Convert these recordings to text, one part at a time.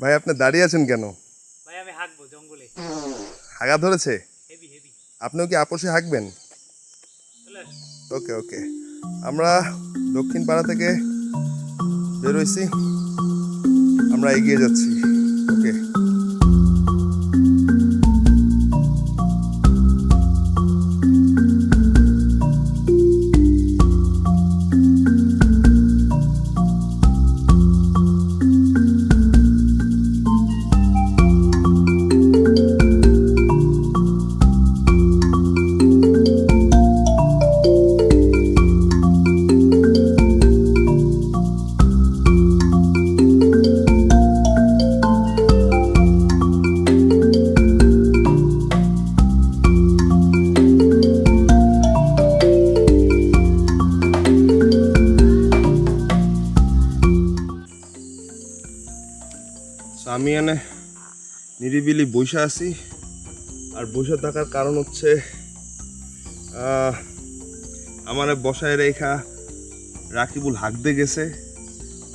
ভাই আপনি দাঁড়িয়ে আছেন কেন? ভাই আমি হাঁকবো জঙ্গলে। হাগা ধরেছে? Heavy heavy. আপনিও কি আপোষে হাঁকবেন? ওকে ওকে। আমরা দক্ষিণ পাড়া থেকে বেরোইছি আমরা এগিয়ে যাচ্ছি। বসে আছি। আর বসে থাকার কারণ হচ্ছে আমার বসায় রেখা রাকিবুল হাঁকতে গেছে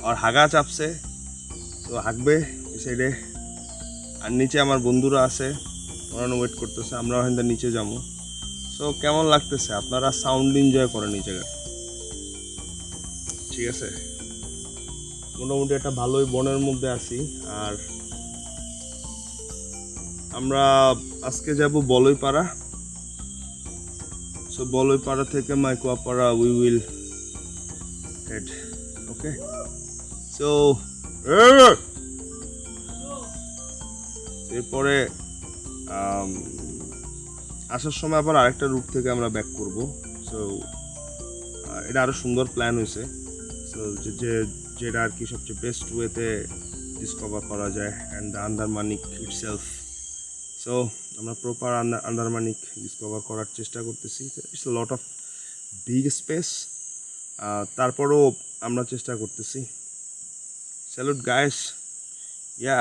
আর হাগা চাপছে। তো হাঁকবে সাইডে আর নিচে আমার বন্ধুরা আছে ওরা ওয়েট করতেছে আমরা ওখান নিচে যাব। সো কেমন লাগতেছে? আপনারা সাউন্ড এনজয় করেন এই জায়গায় ঠিক আছে? মোটামুটি একটা ভালোই বনের মধ্যে আছি। আর আমরা আজকে যাব বলইপাড়া। সো বলইপাড়া থেকে Maikuapara we will head okay so এরপরে আম, আসার সময় আবার আরেকটা রুট থেকে আমরা ব্যাক করব। সো এটা আরও সুন্দর প্ল্যান হয়েছে। সো যে যেটা আর কি সবচেয়ে বেস্ট ওয়েতে ডিসকভার করা যায় and the Andharmanik itself so আমরা প্রপার আন্ডার আন্দারমানিক ডিসকভার করার চেষ্টা করতেছি। It's lot of big space তারপরও আমরা চেষ্টা করতেছি। Salute guys yeah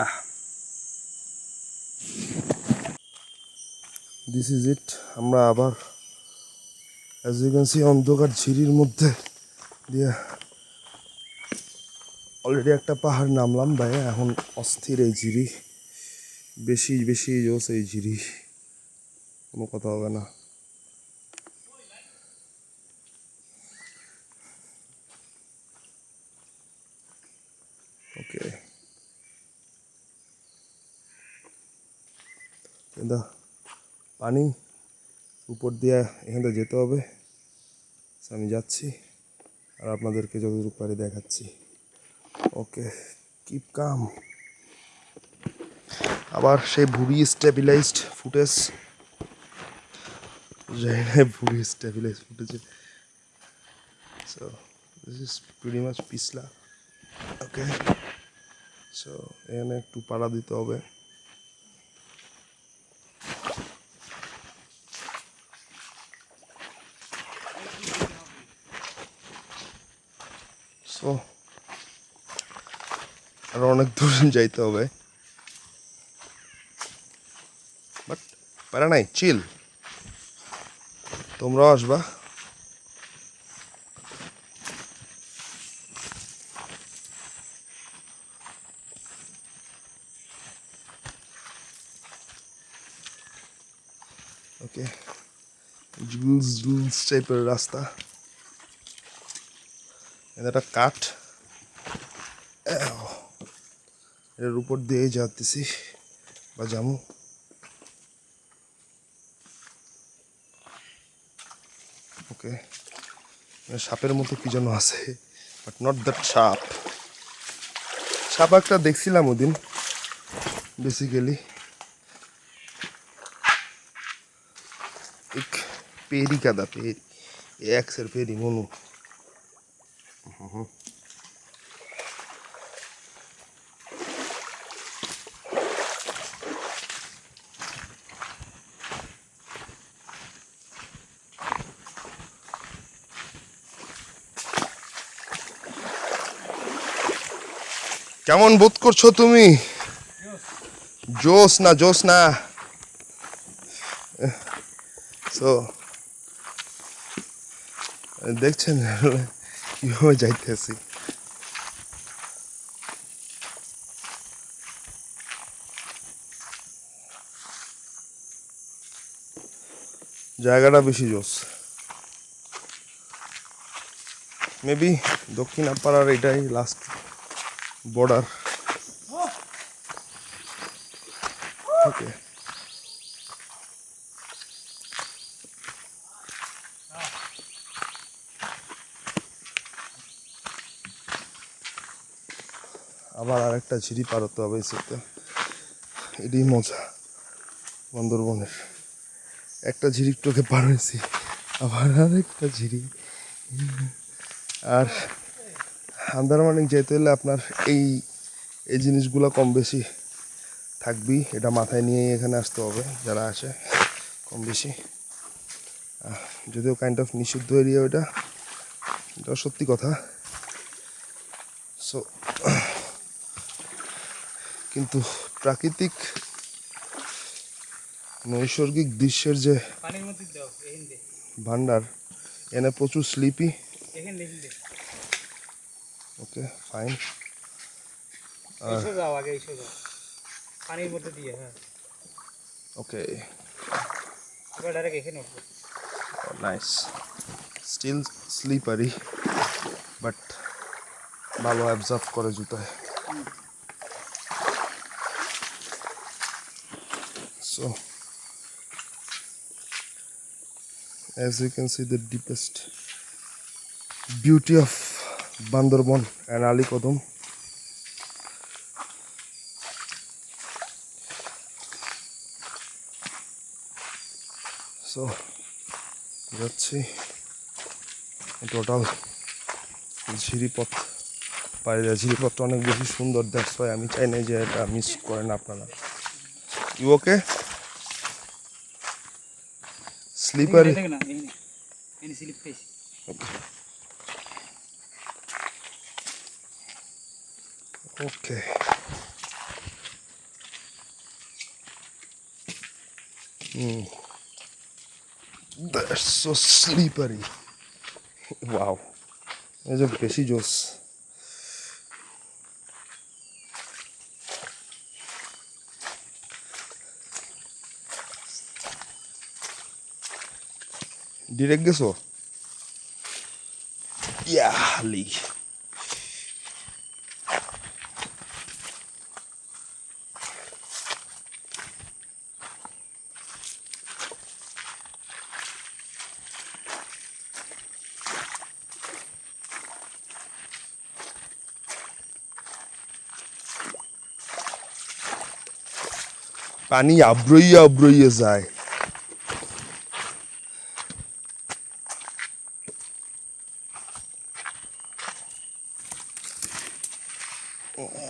this is it আমরা আবার অ্যাজ ইউ ক্যান সি অন্ধকার ঝিরির মধ্যে দিয়ে অলরেডি একটা পাহাড় নামলাম ভাই এখন অস্থির এই ঝিরি। বেশি বেশি জোস এই ঝিরি। কোনো কথা হবে না। ওকে কিন্তু পানি উপর দিয়ে এখান থেকে যেতে হবে। আমি যাচ্ছি আর আপনাদেরকে যতটুকু পারি দেখাচ্ছি। ওকে কিপ কাম আবার সেই ভুবি স্টেবিলাইজড ফুটেজ জানি না ভুবি স্টেবিলাইজ ফুটেজে so this is pretty much পিছলা। ওকে সো এখানে একটু পাড়া দিতে হবে। সো আরও অনেক দূর যাইতে হবে। প্যারা নাই চিল তোমরাও আসবা। ওকে জুলস জুলস টাইপের রাস্তা। এটা একটা কাঠ। এর উপর দিয়ে যাতেছি বা যাব ওকে সাপের মতো কি যেন আছে বাট নট দ্যাট সাপ সাপ একটা দেখছিলাম ওদিন বেসিক্যালি এক পেরি কাদা পেরি এক্সের পেরি, মনু। কেমন বোধ করছ তুমি? জোস না জোস না। সো দেখছেন, কীভাবে যাইতেছি? জায়গাটা বেশি জোস মেবি দক্ষিণ আপাড়ার এটাই লাস্ট বর্ডার ওকে আবার আরেকটা ঝিরি পার হতে হবে সেটা এটাই মজা বান্দরবনের একটা ঝিরি টোকে পার হয়েছি, আবার আরেকটা ঝিরি। আর আন্দারমানিক যেতে হলে আপনার এই এই জিনিসগুলো কম বেশি থাকবেই এটা মাথায় নিয়ে এখানে আসতে হবে যারা আসে কম বেশি। যদিও কাইন্ড অফ নিষিদ্ধ এরিয়া ওইটা এটা সত্যি কথা। সো কিন্তু প্রাকৃতিক নৈসর্গিক দৃশ্যের যে ভান্ডার এনে প্রচুর স্লিপি ওকে ফাইন এইসো যাও আগে এইসো যাও। পানির মধ্যে দিয়ে হ্যাঁ। ওকে। এবার ডাইরেক্ট এখানে উঠবো। নাইস স্টিল স্লিপারি বাট ভালো অ্যাবজার্ভ করে জুতায়। So as you can see the deepest beauty of Bandarban and Ali Kodam so যাচ্ছি। টোটাল ঝিরিপথ পাড়ি দেওয়া ঝিরিপথটা অনেক বেশি সুন্দর দ্যাটস হয় আমি চাই না যে এটা মিস করেন আপনারা। ইউ ওকে স্লিপারি দেখে slip Okay. Mm. That's so slippery. wow. These are procedures. Direct this one. Yeah, Lee. পানি আব্রইয়ে আব্রইয়ে যায়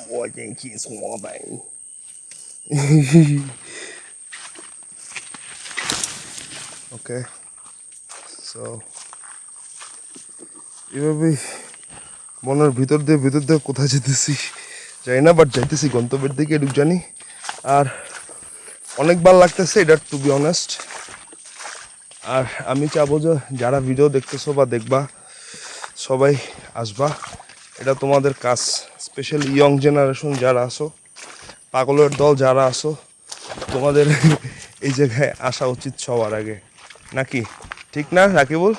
我真气死我呗！ ওকে সো এভাবেই মনের ভিতর দিয়ে ভিতর দিয়ে কোথায় যেতেছি জানি না বাট যাইতেছি গন্তব্যের দিকে এটুক জানি আর অনেকবার লাগতেছে এটা টু বি অনেস্ট আর আমি চাবো যে যারা ভিডিও দেখতেছো বা দেখবা, সবাই আসবা। এটা তোমাদের কাজ স্পেশালি ইয়ং জেনারেশন যারা আসো পাগলের দল যারা আসো তোমাদের এই জায়গায় আসা উচিত সবার আগে। নাকি? ঠিক না, রাকিবুল?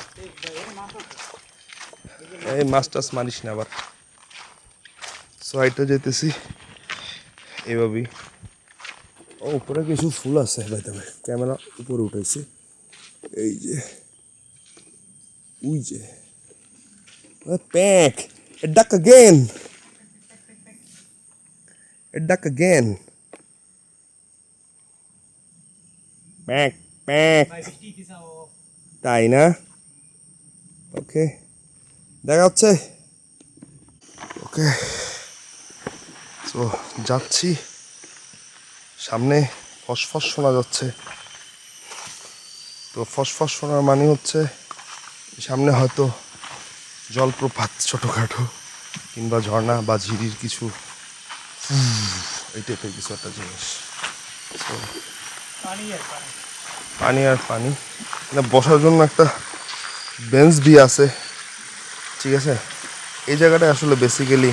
এই মাছ টাছ মারিস না আবার। সো হাইটে যেতেছি, এভাবেই। উপরে কিছু ফুল আছে ভাই তবে ক্যামেরা উপরে উঠাইছে এই যে, উই যে প্যাক It গেন again. গেন. Pack pack. তাই না? ওকে দেখা হচ্ছে। ওকে তো যাচ্ছি। সামনে ফসফস শোনা যাচ্ছে। তো ফসফস শোনার মানে হচ্ছে সামনে হয়তো জলপ্রপাত ছোটোখাটো কিংবা ঝর্ণা বা ঝিরির কিছু এই টাইপের কিছু একটা জিনিস। তো পানি আর পানি। না বসার জন্য একটা বেঞ্চ বি আছে। ঠিক আছে? এই জায়গাটা আসলে basically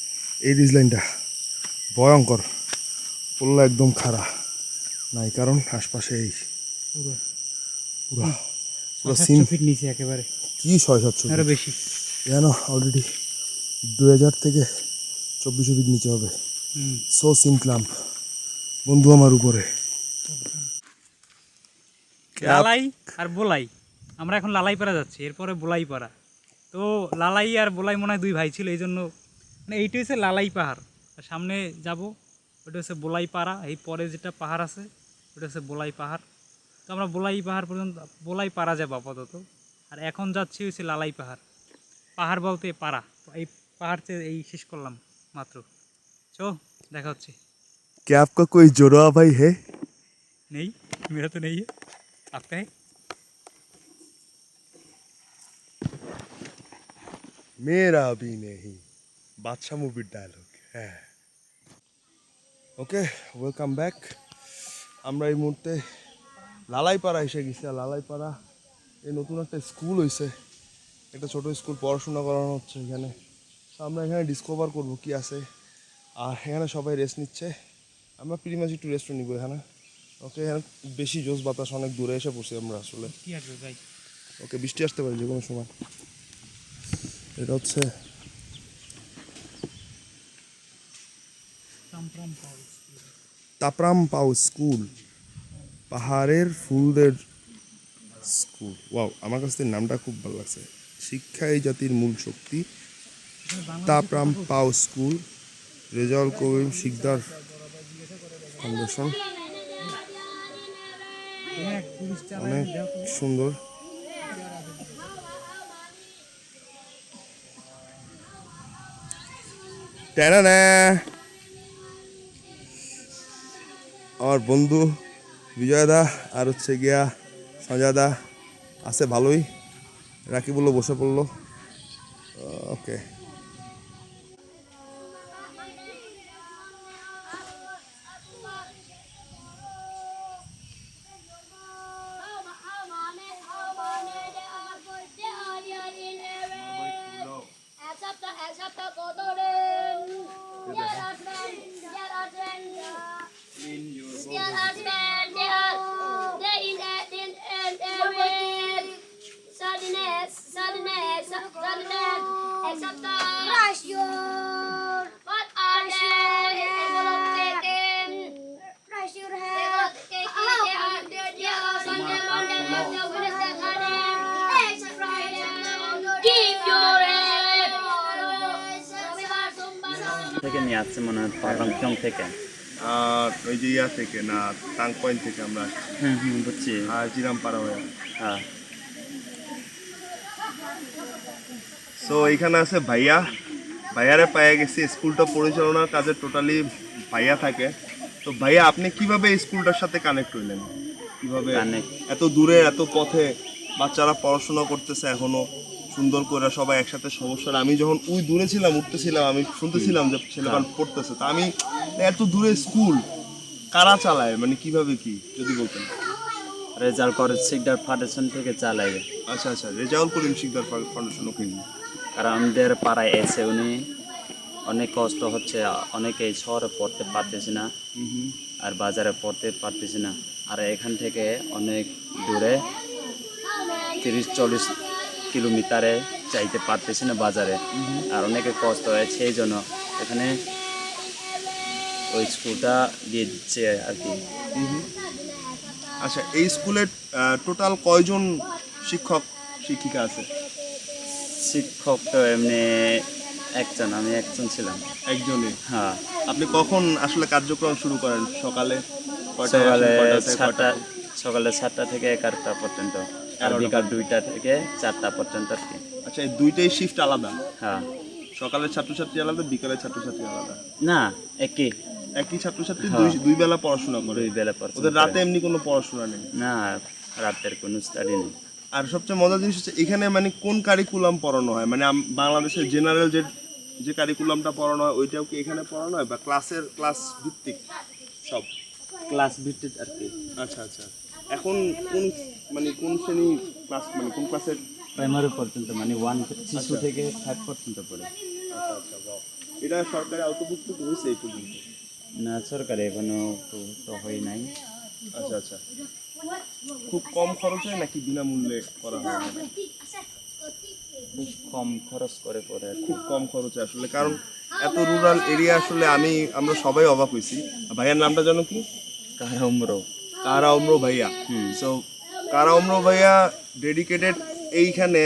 এই রিজলাইনটা ভয়ঙ্কর। পড়ল একদম খাড়া। নাই কারণ আশপাশে এই পুরো। পুরো। পুরো সিন ফিট নিচে একেবারে। কি ছয় সাতশো আরও বেশি। জানো অলরেডি দুই হাজার থেকে চব্বিশশো ফিট নিচে হবে। সো সিন ক্লাম্প বন্ধু আমার উপরে। লালাই আর বোলাই। আমরা এখন লালাই পাড়া যাচ্ছি এরপরে বোলাই পাড়া। তো লালাই আর বোলাই মনে হয় দুই ভাই ছিল এই জন্য মানে এইটা হচ্ছে লালাই পাহাড় আর সামনে যাব ওটা হচ্ছে বোলাই পাড়া এই পরে যেটা পাহাড় আছে ওটা হচ্ছে বোলাই পাহাড় তো আমরা বোলাই পাহাড় পর্যন্ত বোলাই পাড়া যাবো আপাতত আর এখন যাচ্ছি হচ্ছে লালাই পাহাড় পাহাড় বলতে পাড়া এই পাহাড় থেকে এই শেষ করলাম মাত্র চো দেখা হচ্ছে क्या आपका कोई जोड़ा भाई है नहीं मेरा तो नहीं है आपका है मेरा भी नहीं বাদশা মুভির ডায়লগ হ্যাঁ। ওকে ওয়েলকাম ব্যাক আমরা এই মুহূর্তে লালাইপাড়া এসে গেছি আর লালাইপাড়া এই নতুন একটা স্কুল হয়েছে একটা ছোট স্কুল পড়াশোনা করানো হচ্ছে এখানে। তো আমরা এখানে ডিসকভার করব কি আছে আর এখানে সবাই রেস্ট নিচ্ছে। আমরা প্রিমাস একটু রেস্টও নিব এখানে। ওকে এখানে বেশি জোস বাতাস অনেক দূরে এসে পড়ছি আমরা আসলে। ওকে বৃষ্টি আসতে পারে যে কোনো সময়। এটা হচ্ছে তাপরাম পাও স্কুল। পাহাড়ের ফুলদের স্কুল। ওয়াও, আমার কাছ নামটা খুব ভালো লাগছে। শিক্ষা এই জাতির মূল শক্তি। তাপরাম পাও স্কুল। রেজাউল কবির শিকদার ফাউন্ডেশন। অনেক সুন্দর। টানা আমার বন্ধু বিজয় দা আর হচ্ছে গিয়া সঞ্জয় দা আছে ভালোই। রাকি বলল বসে পড়ল। ওকে Excepto, excepto Kotorin. Dear husband, dear husband. Dear husband, dear. There is a in and every. Sadness, sadness, sadness. Excepto. Crush your. What are they? Envelope taken. Crush your head. They are dear, dear husband, dear husband, dear husband. Except Friday. Keep your head. থেকে নিয়ে আসছে মনে হয় পারলাম থেকে আর ওই যে ইয়া থেকে না টাং পয়েন্ট থেকে আমরা হুম হুম বুঝছি। আর জিরাম পাড়া হয়ে। হ্যাঁ। সো এখানে আছে ভাইয়া। ভাইয়ারে পাইয়া গেছি। স্কুলটা পরিচালনার কাজে টোটালি ভাইয়া থাকে। তো ভাইয়া আপনি কীভাবে স্কুলটার সাথে কানেক্ট হইলেন? কীভাবে? এত দূরে এত পথে বাচ্চারা পড়াশোনা করতেছে এখনও? সুন্দর করে সবাই একসাথে সমস্যা আমি যখন ওই দূরে ছিলাম উঠতেছিলাম আমি শুনতেছিলাম যে ছেলেমান পড়তেছে। তা আমি এত দূরে স্কুল কারা চালায়? মানে কীভাবে কি? যদি বলতেন। রেজাল করে সিকদার ফাউন্ডেশন থেকে চালায়। আচ্ছা আচ্ছা রেজাউল করিম শিকদার ফাউন্ডেশন ওকে। কারণ আমাদের পাড়ায় এসে উনি। অনেক কষ্ট হচ্ছে অনেকে শহরে পড়তে পারতেছে না। আর বাজারে পড়তে পারতেছে না। আর এখান থেকে অনেক দূরে তিরিশ চল্লিশ কিলোমিটারে চাইতে পারতেছে না বাজারে। আর অনেকে কষ্ট হয় সেই জন্য এখানে ওই স্কুলটা দিয়ে দিচ্ছে আর কি। আচ্ছা এই স্কুলে টোটাল কয়জন শিক্ষক শিক্ষিকা আছে? শিক্ষক তো এমনি একজন আমি একজন ছিলাম। একজনই? হ্যাঁ। আপনি কখন আসলে কার্যক্রম শুরু করেন? সকালে সকালে সাতটা সকালে সাতটা থেকে এগারোটা পর্যন্ত। আর বিকাল দুইটা থেকে চারটা পর্যন্ত আর কি। আচ্ছা এই দুইটাই শিফট আলাদা? হ্যাঁ। সকালের ছাত্রছাত্রী আলাদা বিকালের ছাত্রছাত্রী আলাদা? না একই। একই ছাত্রছাত্রী হ্যাঁ। দুই দুই বেলা পড়াশোনা করে? দুই বেলা পর ওদের রাতে এমনি কোনো পড়াশোনা নেই? না রাতের কোনো স্টাডি নেই। আর সবচেয়ে মজার জিনিস হচ্ছে এখানে মানে কোন কারিকুলাম পড়ানো হয়? মানে বাংলাদেশের জেনারেল যে যে কারিকুলামটা পড়ানো হয় ওইটাও কি এখানে পড়ানো হয়? বা ক্লাসের ক্লাস ভিত্তিক সব? ক্লাস ভিত্তিক আর কি। আচ্ছা আচ্ছা। এখন কোন মানে কোন শ্রেণি ক্লাস মানে কোন ক্লাসের প্রাইমারি পর্যন্ত মানে ওয়ান শিশু থেকে ফাইভ পর্যন্ত পড়ে। আচ্ছা আচ্ছা। এটা সরকারি আওতাভুক্ত হয়েছে এই পর্যন্ত? না সরকারি এখনও তো হয় নাই। আচ্ছা আচ্ছা। খুব কম খরচে নাকি বিনামূল্যে করা হয়? খুব কম খরচ করে পড়ে। খুব কম খরচে আসলে কারণ এত রুরাল এরিয়া আসলে আমি আমরা সবাই অবাক হয়েছি। ভাইয়ার নামটা জানো কি? কারা উম্র কারা অম্র ভাইয়া? হুম। সো কারা অম্র ভাইয়া ডেডিকেটেড এইখানে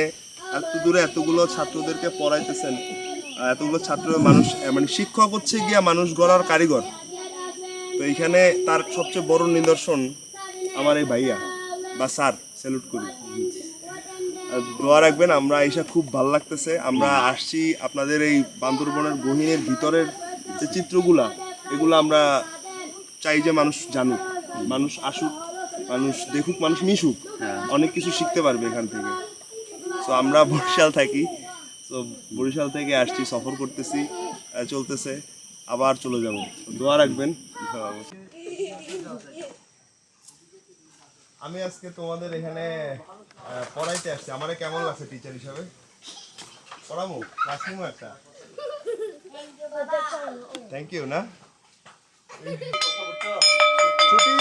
এত দূরে এতগুলো ছাত্রদেরকে পড়াইতেছেন এতগুলো ছাত্র মানুষ মানে শিক্ষক হচ্ছে গিয়া মানুষ গড়ার কারিগর। তো এইখানে তার সবচেয়ে বড় নিদর্শন আমার এই ভাইয়া বা স্যার স্যালুট করি। দোয়া রাখবেন আমরা এসে খুব ভালো লাগতেছে। আমরা আসছি আপনাদের এই বান্দরবনের গহীনের ভিতরের যে চিত্রগুলা এগুলো আমরা চাই যে মানুষ জানুক। মানুষ আসুক মানুষ দেখুক মানুষ মিশুক অনেক কিছু শিখতে পারবে এখান থেকে। তো আমরা বরিশাল থাকি। তো বরিশাল থেকে আসছি সফর করতেছি চলতেছে। আবার চলে যাব। দোয়া রাখবেন। আমি আজকে তোমাদের এখানে পড়াইতে আসছি। আমারে কেমন লাগছে টিচার হিসাবে? পড়াবো? ক্লাস নিবো একটা? থ্যাংক ইউ না? ছুটি